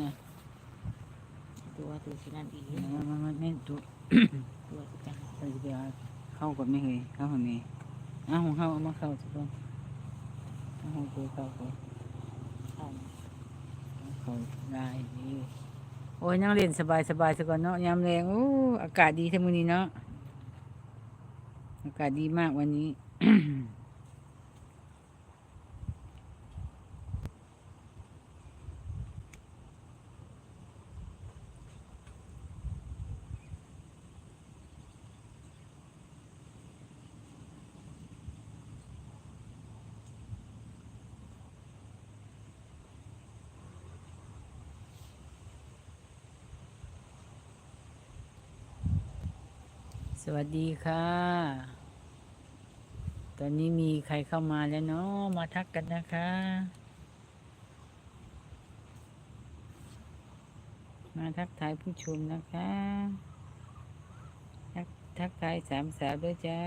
นะตัวตัวสินั่นอีกมันมันมันไม่ตัวตัวจังใส่ไปหาเข้าก่อนไม่เคยเข้าคนนี้อ้าวของเข้าเอามาเข้าสักคนอ้าวของตัวเข้าก่อนเข้าเข้าได้ดีโอ้ยนั่งเล่นสบายสบายสักก่อนเนาะยามแรงโอ้อากาศดีทั้งมื้อนี้เนาะอากาศดีมากวันนี้ สวัสดีค่ะ ตอนนี้มีใครเข้ามาแล้วเนาะมาทักกันนะคะ มาทักทายผู้ชมนะคะ ทักทักทายสามสาวด้วยจ้า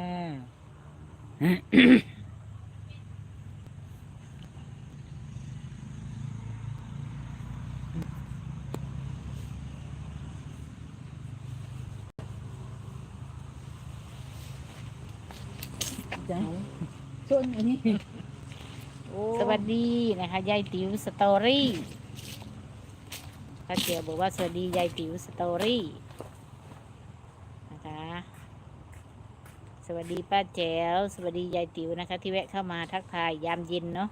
จ้าส่วนอันนี้โอ้สวัสดีนะคะยายติ๋วสตอรี่ป้าเจียวบอกว่าสวัสดียายติ๋วสตอรี่นะคะสวัสดีป้าแจ๋วสวัสดียายติ๋วนะคะ ที่แวะเข้ามาทักทายยามเย็นเนาะ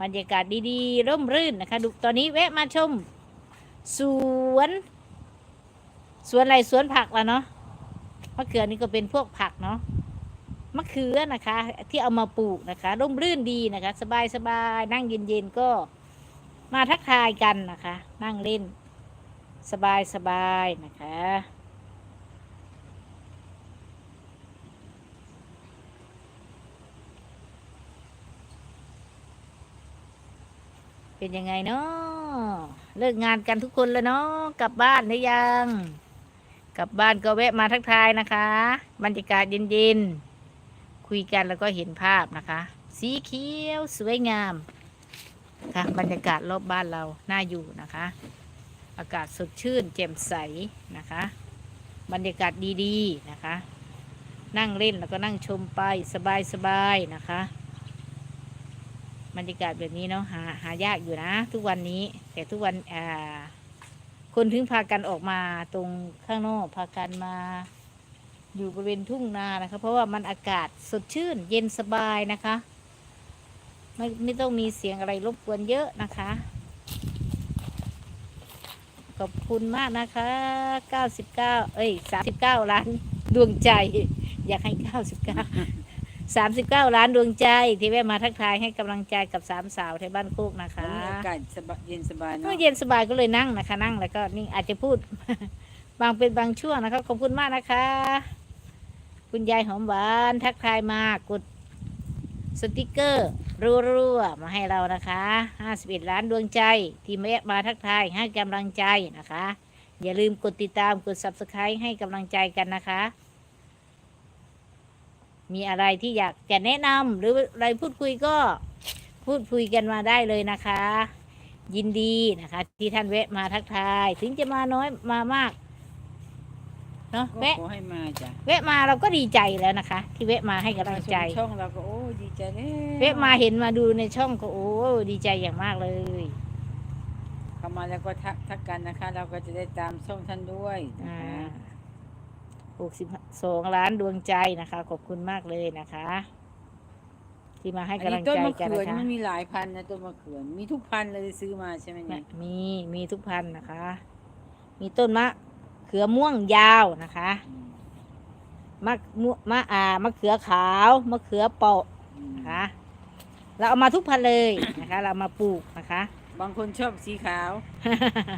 บรรยากาศดีๆ ร่มรื่นนะคะดูตอนนี้แวะมาชม สวน สวนอะไรสวนผักละเนาะมะเขือนี่ก็เป็นพวกผักเนาะ มะเขือนะคะ ที่เอามาปลูกนะคะร่มรื่นดีนะคะ สบายสบายนั่งเย็นๆก็มาทักทายกันนะคะ นั่งเล่น สบายสบายนะคะ เป็นยังไงเนาะเลิกงานกันทุกคนแล้วเนาะกลับบ้านหรือยัง กลับบ้านก็แวะมาทักทายนะคะ บรรยากาศเย็นๆ คุยกันแล้วก็เห็นภาพนะคะ สีเขียวสวยงามค่ะบรรยากาศรอบบ้านเราน่าอยู่นะคะ อากาศสดชื่นแจ่มใสนะคะ บรรยากาศดีๆนะคะ นั่งเล่นแล้วก็นั่งชมไปสบายๆนะคะ บรรยากาศแบบนี้เนาะหาหายากอยู่นะ ทุกวันนี้แต่ทุกวันอ่าคนถึงพากันออกมาตรงข้างนอกพากันมา อยู่บริเวณทุ่งนานะคะ เพราะว่ามันอากาศสดชื่น เย็นสบายนะคะ ไม่ไม่ต้องมีเสียงอะไรรบกวนเยอะนะคะ ขอบคุณมากนะคะ 99 เอ้ย 39 ล้านดวงใจ อยากให้ 99 39 ล้านดวงใจที่แวะมาทักทายให้กำลังใจกับสามสาวที่บ้านโคกนะคะวันนี้อากาศสบายเย็นสบายก็เนาะเย็นสบายก็เลยนั่งนะคะ นั่งแล้วก็นี่อาจจะพูด บางเป็นบางช่วงนะคะ ขอบคุณมากนะคะ คุณยายหอมหวานทักทายมากดสติกเกอร์รัวๆมาให้เรานะคะ51ล้านดวงใจ ที่แวะมาทักทายให้กำลังใจนะคะ อย่าลืมกดติดตามกด subscribe ให้กำลังใจกันนะคะ มีอะไรที่อยากจะแนะนำหรืออะไรพูดคุยก็พูดคุยกันมาได้เลยนะคะ ยินดีนะคะ ที่ท่านแวะมาทักทาย ถึงจะมาน้อยมามาก เนาะก็แวะขอให้มาจ้ะแวะมาเราก็ดีใจแล้วนะคะ ที่แวะมาให้กำลังใจชมช่องเราก็โอ้ดีใจแล้วแวะมาเห็นมาดูในช่องก็โอ้ดีใจอย่างมากเลย เข้ามาแล้วก็ทักทักกันนะคะ เราก็จะได้ตามช่องท่านด้วยนะอ่าคะหกสิบสองล้านดวงใจนะคะ ขอบคุณมากเลยนะคะ ที่มาให้อันกำลันี้งต้นใจมะกันเขือนะนี่คะมันมีหลายพันธุ์นะต้นมะเขือมีทุกพันธุ์เลยซื้อมาใช่ไหมเนี่ย มีมีทุกพันธุ์นะคะ มีต้นมะ เขือม่วงยาวนะคะอืมมะม่วมะอ่ามะเขือขาวมะเขือเปาะอืมนะคะเราเอามาทุกพันธุ์เลยนะคะ เรามาปลูกนะคะ บางคนชอบสีขาว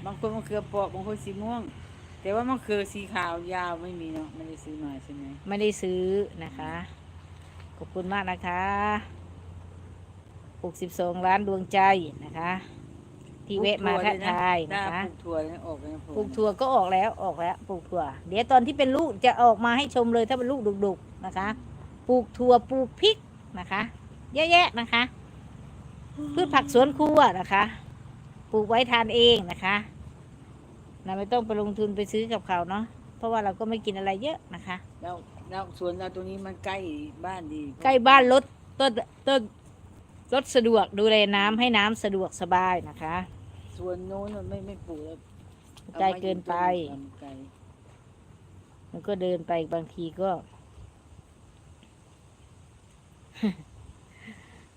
บางคนมะเขือเปราะบางคนสีม่วง แต่ว่ามะเขือสีขาวยาวไม่มีเนาะไม่ได้ซื้อมาใช่ไหมไม่ได้ซื้อนะคะขอบคุณมากนะคะ 62 ล้านดวงใจนะคะ ที่เวะมาทักทายปลูกนะถั่วเลยคะปลูกถั่วเลยนะออกเลยนะปลูกถั่วก็ออกแล้วออกแล้วปลูกถั่ว เดี๋ยวตอนที่เป็นลูกจะออกมาให้ชมเลยถ้าเป็นลูกดุกๆนะคะปลูกถั่วปลูกพริกนะคะเยอะแยะนะคะ พืชผักสวนครัวนะคะปลูกไว้ทานเองนะคะเราไม่ต้องไปลงทุนไปซื้อกับเขาเนาะเพราะว่าเราก็ไม่กินอะไรเยอะนะคะ แล้วแล้วสวนเราตรงนี้มันใกล้บ้านดีใกล้บ้านรถต้นต้นรถสะดวกดูแลน้ำให้น้ำสะดวกสบายนะคะ สวนโน้นมันไม่ไม่ปลูกแล้วอาไกลมาเกินไปอยู่ต้นไกลมันก็เดินไปบางทีก็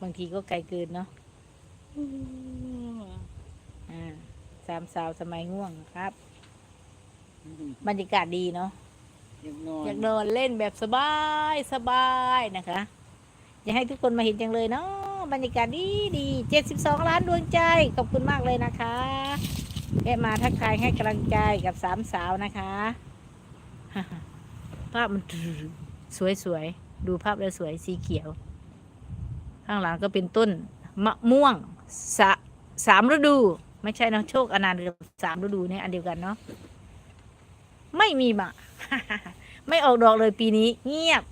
บางทีก็ไกลเกินเนาะอ่าสามสาวสมัยง่วงนะครับ บรรยากาศดีเนาะอยากนอนอยากนอนเล่นแบบสบายสบายนะคะ อยากให้ทุกคนมาเห็นจังเลยเนาะ บรรยากาศดีดีเจ็ดสิบสองล้านดวงใจ ขอบคุณมากเลยนะคะแวะมาทักทายให้กำลังใจกับสามสาวนะคะภาพมันสวยสวยๆดูภาพแล้วสวยสีเขียว ข้างหลังก็เป็นต้นมะม่วงสะสามฤดู ไม่ใช่นอะโชคอนันต์กับสามฤดูเนี่ยอันเดียวกันเนาะไม่มีมะไม่ออกดอกเลยปีนี้เงียบ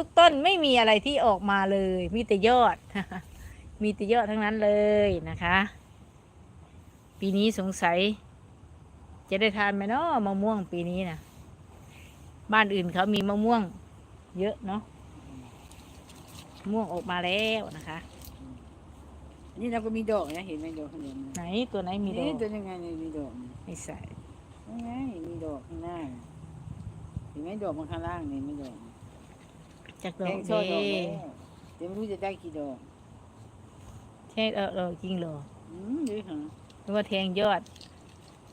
ทุกต้นไม่มีอะไรที่ออกมาเลย มีแต่ยอด มีแต่ยอดทั้งนั้นเลยนะคะ ปีนี้สงสัย จะได้ทานไหมเนาะมะม่วงปีนี้นะบ้านอื่นเขามีมะม่วง เยอะเนาะมะม่วงออกมาแล้วนะคะ นี่เราก็มีดอกนะเห็นไหมดอกข้างบนไหนตัวไหนมีดอนี่กตัวยังไงเนี่ยมีดอกนี่ไม่ใส่ยังไงมีดอกข้างหน้าเห็นไหมดอกมันข้างล่างนี่มีดอก จากดแทอกงช่อดอกเด้แล้วเดี๋ยวไม่รู้จะได้กี่ดอกแทงเออเออจริงเหรออืมดูหาหรือว่าแทงยอด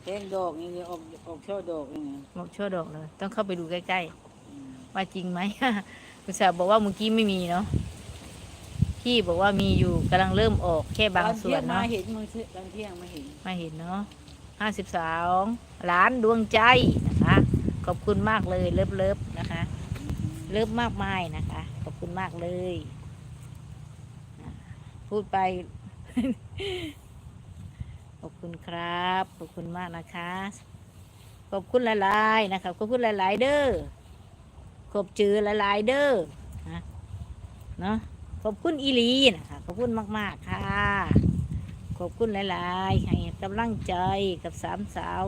แทงดอกนี่เนี่ยออกออกช่อดอกนี่นะบอกช่อดอกเลย ต้องเข้าไปดูใกล้ๆอืมว่าจริงไหม คุณสาวบอกว่าเมื่อกี้ไม่มีเนาะพี่บอกว่ามีอยู่กำลังเริ่มออกแค่บางส่วนตอที่ยงมาเนาะเห็นมือตอนเที่ยงมาเห็นมาเห็นเนาะห้าสิบสองล้านดวงใจนะคะ ขอบคุณมากเลยเลิฟเลิฟนะคะ เลิฟมากมายนะคะ ขอบคุณมากเลย พูดไป ขอบคุณครับ ขอบคุณมากนะคะ ขอบคุณหลายๆนะคะขอบคุณหลายๆ เด้อขอบจือหลายๆเด้อนะเนาะขอบคุณอีลีนะคะขอบคุณมาก ๆ ค่ะ ขอบคุณหลาย ๆ ให้กำลังใจกับสามสาว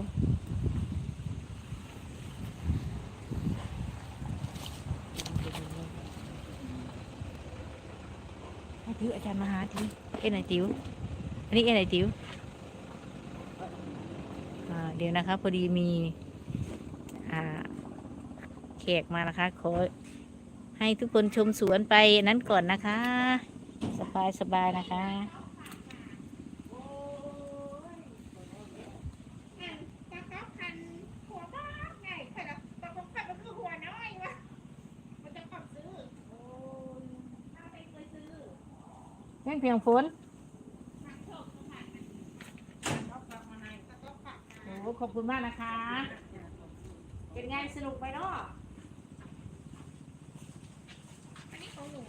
ให้ติว อาจารย์มาหาทีเอ็นไหนติวอันนี้เอ็นไหนติวเดี๋ยวนะคะพอดีมีอ่าแขกมานะคะขอให้ทุกคนชมสวนไปนั้นก่อนนะคะ สบายสบายนะคะ ตะก๊อกพันหัวบ้านไงแต่ละตะก๊อกพันมันคือหัวน้อยวะมันจะขับซื้อ โอ้ยถ้าไปเคยซื้อ เพียงเพียงฝนโอกพันมาในตะก๊อกพันโอ้ขอบคุณมากนะคะ เป็นไงสนุกไหมเนาะ อันนี้ของหนู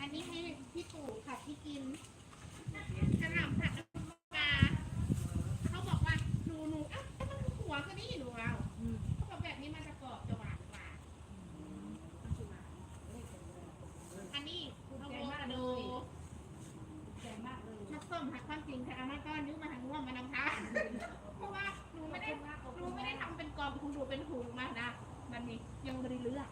อันนี้ให้พี่ตู่ค่ะพี่กินกระหล่ำผัดน้ำปลาเขาบอกว่าหนูหนูอะมันคือหัวก็นี่หนูเอาเขาบอกแบบนี้มันจะกรอบจะหวานกว่าอันนี้เอาโวคาโด ชักส้มหักความจริงค่ะเอามาก้อนนึกมาทางง่วงมานำทางเพราะว่าหนูไม่ได้หนูไม่ได้ทำเป็นกล่องของหนูเป็นถุงมานะมันมียังบริเลือก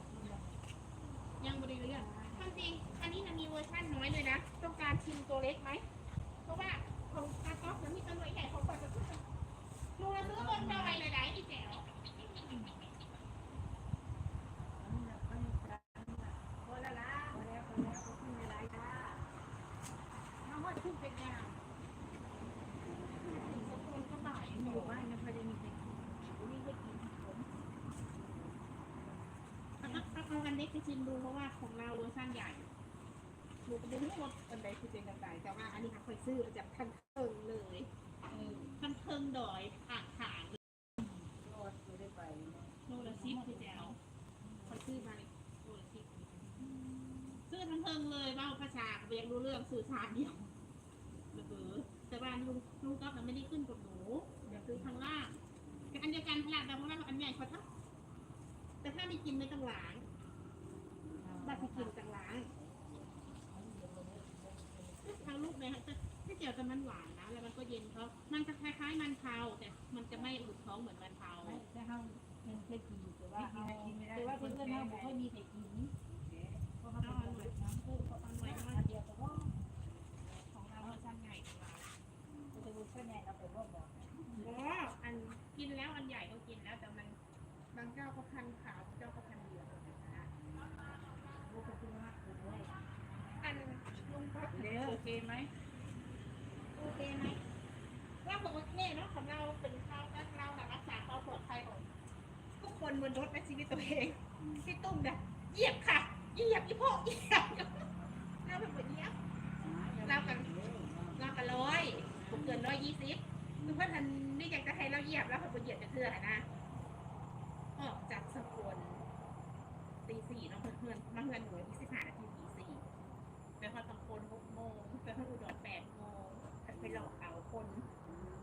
ยังบริเลือกความจริง อันนี้มันมีเวอร์ชั่นน้อยเลยนะ ต้องการชิมตัวเล็กไหม เพราะว่าของตาก๊อกมันมีตัวใหญ่ของกว่าจะขึ้นหนูเราซื้อบนจอยเลยไหนอีแจ๋วน้ำมันขึ้นเป็นยาง ก็บ่ายอยู่บ้านไม่ค่อยได้มีใครกินนี่ไม่กินผมเอา เล็กไปชิมดูเพราะว่าของเราเวอร์ชันใหญ่หนูก็ไม่รู้ว่าอันใดคือเป็นกันใดแต่ว่าอันนี้ค่ะเคยซื้อมาจากคันเทิงเลยเออคันเทิงดอยอ่างขางโลละสิบคือแจ๋วเคยซื้อมาโลละสิบซื้อทั้งเทิงเลยว่าภาษาเรียนรู้เรื่องสื่อสารเดียวเออแต่ว่าลุงลุงก็ไม่ได้ขึ้นกับหนูเดี๋ยวซื้อข้างล่างแต่อันเดียวกันขนาดแต่ข้างล่าอันใหญ่กว่าทับแต่ถ้าไม่กินไม่ต้องล้าง ถ้าไม่กินต้องล้างทางลูกเลยค่ะไม่เจียวแต่มันหวานนะ แล้วมันก็เย็นเพราะมันจะคล้ายๆมันเผาแต่มันจะไม่อุดท้องเหมือนมันเผาแต่เฮาเป็นเคยกินแต่ว่าเฮาแต่ว่าเพื่อนๆเฮาบ่ค่อยมีใครกินเพราะเขาเป็นคนแบบน้ำพูดเขาตั้งไว้อันเดียวแต่ว่า ของเราเวอร์ชันใหญ่ของเรา จะเป็นเส้นใหญ่เราไปร่วมบอก อ๋ออันกินแล้วอันใหญ่ก็กินแล้วแต่มันบางเจ้าก็พันขาวเจ้าก็พันเหลืองนะคะ ลูกคุณมากเลย อันลุงก็ โอเคไหม โอเคไหมว่าผมโอเคเนาะของเราเป็นข้าวแล้วเราแบบรักษาความปลอดภัยของทุกค นบนรถในชีวิตตัวเองที่ตุ้มเนี่ยเหยียบค่ะเหยียบอีพวกเหยียบเราแบบเหยียบเรากันเรากันร้อยผมเกินร้อยยี่สิบคือเพื่อนทันนี่อยากจะให้เราเหยียบแล้วเขาไปเหยียบจะเทือนะออกจากสกลตีสี่เนาะเพื่อนเพื่อนมาเพื่อนหนูที่สิบห้านาทีตีสี่ไปพอตะโคนหกโมงไปพออุดรแปดโมงไปหลอกเอาคน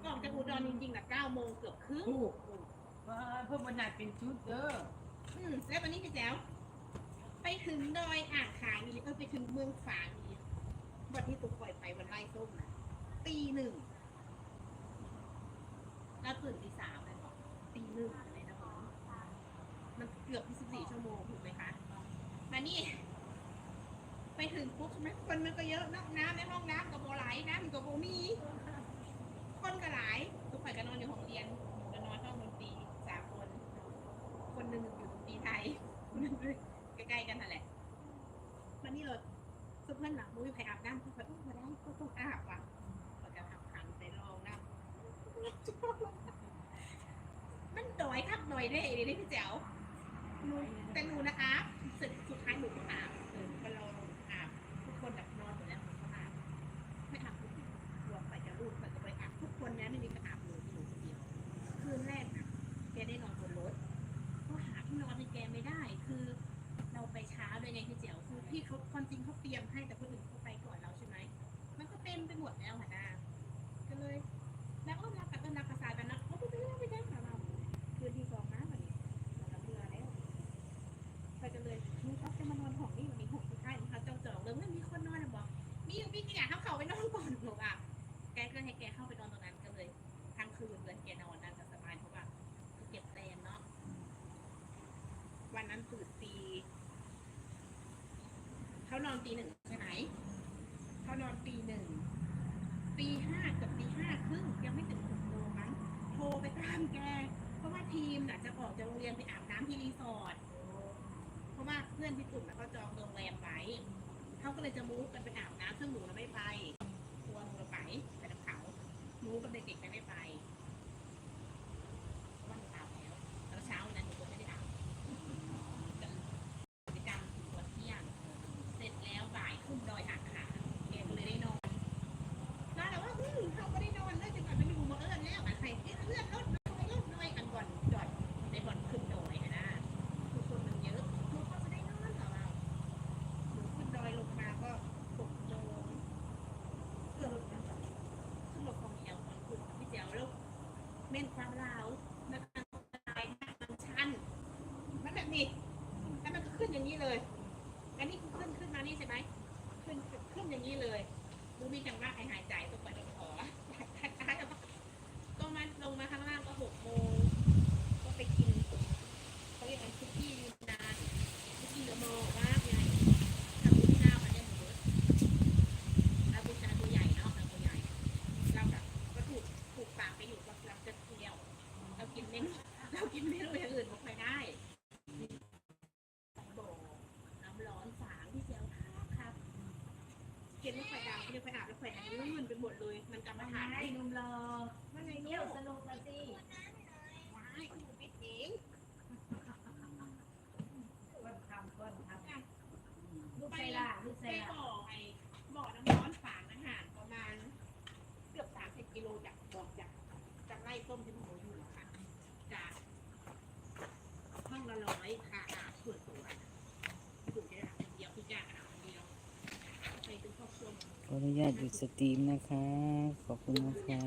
ออกจากอุดรจริงๆนะเก้าโมงเกือบครึ่ง ว่าเพิ่มบรรยากเป็นชุดเด้ออืมแล้ววันนี้พี่แจ๋วไปถึงดอยอ่างขางนี่เออไปถึงเมืองฝางนี่วันที่ตุ๊กปล่อยไปวันไล่ส้มนะตีหนึ่งแล้วตื่นตีสามเลยบอกตีหนึ่งเลยนะผมมันเกือบ24ชั่วโมงถูกไหมคะมานี่ ไปถึงปุ๊บใช่ไหมคนมันก็เยอะนอะน้ำในห้องน้ำกับโบไหลน้ำกับโบมีคนก็หลายทุกคนก็นอนอยู่ห้องเรียนห้องดนตรีสามคน คนหนึ่งอยู่ดนตรีไทยคนหนึ่งใกล้ๆกันนั่นแหละวันนี้เราซุปเพื่อนหลังมุ้ยไปอาบน้ำทุกคนมาได้ก็ต้องอาบว่ะเราจะทำขันไปลองน้ำมันด อยครับดอยได้เลยพี่แจ๋ว พี่แกเขาเขาไปนอนก่อนหนูอะแกก็ให้แกเข้าไปนอนตรงนั้นก็เลยทั้งคืนเลยแกนอนนั่นสบายเพราะว่าเก็บแรงเนาะวันนั้นตื่นตีเขานอนตีหนึ่งใช่ไหมเขานอนตีหนึ่งตีห้าเกับตีห้าครึ่งยังไม่ถึงหกโมงมั้งโทรไปตามแก เพราะว่าทีมน่ะจะออกจากโรงเรียนไปอาบน้ำที่รีสอร์ทเพราะว่าเพื่อนที่กลุ่มน่ะเขาจองโรงแรมไว้ เขาก็เลยจะมูฟกันไปอาบน้ำซึ่งหนูน่ะไม่ไปกลัวหนูน่ะไปไปกับเขามูฟกับเด็กๆไม่ได้ไปเพราะว่าหนูอาบแล้วแล้วเช้านั้นหนูก็ไม่ได้อาบ กิจกรรมถึงวันเที่ยง เสร็จแล้วบ่ายขึ้นดอยอ่างขางแกก็เลยได้นอนแล้วแต่ว่าอืมเขาก็ได้นอนแล้วจังหวะมันอยู่มาเอิญแล้วอะใครเอ๊ะเลื่อนรถไปรถหน่อยกันก่อนจอดในบ่อนขึ้นดอยอะนะทุกคนมันเยอะหนูก็จะได้นอนเหรอเราหนูขึ้นดอยลงมาก็หกโมงเกือบขึ้นรถของเดียวของคุณพี่เจ๋วแล้วเม่นความลาวแล้วก็ตายมันชัน มันแบบนี้ แล้วมันก็ขึ้นอย่างนี้เลย อันนี้คือขึ้นขึ้นมานี่ใช่ไหม ขึ้นขึ้นอย่างนี้เลย ดูมีจังหวะหายหายใจตรงไปตรงคอคล้ายๆกับว่าตรงมาลงมาข้างล่างก็หกโมง ก็ไปกินเขาเรียกอะไรคุกกี้ยูนานคุกกี้เดอะโมมากใหญ่ทำดูที่หน้าพันเนี่ยหมดเลยแล้วบูชาตัวใหญ่เนาะตัวใหญ่ เราแบบก็ถูกถูกปากไปอยู่กับเราจะเที่ยว เรากินเมนูเรากินเมนูอย่างอื่นไม่ค่อยได้ โบน้ำร้อนสางที่เจียวครับครับเกินไม่ค่อยดังไม่ได้ค่อยอาบแล้วค่อยลื่นไปห มันกำมาทาไอ้หนุ่มรอว่าไงเที่เนี่ยวสนุกละสิว้ายคุณไม่เองก้นทำก้นทำลูกไซล่าลูกไซไปล่าบ่อไอ้บ่อน้ำร้อนฝางอาหารประมาณ เกือบสามสิบกิโลจากบอจากจากไร่ต้มที่หมูอยู่อะค่ะจากห้องละร้อยค่ะอาบส่วนตัวถูกจะอาบคนเดียวพี่จ้าอาบคนเดียวไปถึงครอบครัว ขออนุญาตหยุดสตรีมนะคะ ขอบคุณนะคะ